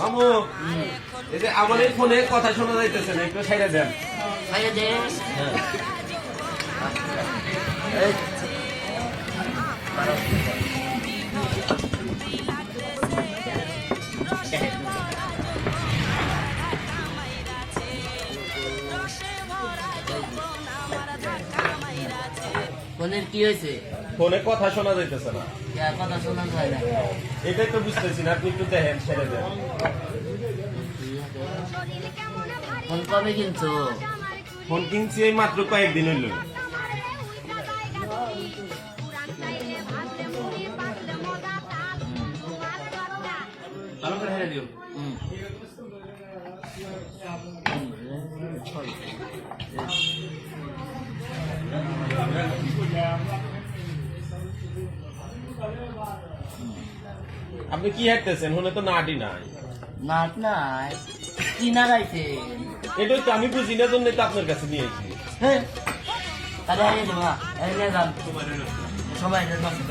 মামু এই যে আমার এই ফোনে কথা শোনা যাইতেছে না একটু সাইডে দেন। খাইয়ে দে। ফোনের কি হয়েছে? ফোনে কথা শোনা যাইতেছে না। এটাই তো বুঝতেছি না আপনি একটু দেখেন ছেড়ে দেন। ফোন কবে কিনছো? ফোন কিনছি এই মাত্র কয়েকদিন হইল। হুম। আপনি কি হাঁটতেছেন? হলে তো নাটি নাই। নাট নাই। কি নাগাইছে এটাই তো আমি বুঝি না জন্য তো আপনার কাছে নিয়ে এসেছি হ্যাঁ তাহলে এই দেবা এই নিয়ে যান। সবাই নষ্ট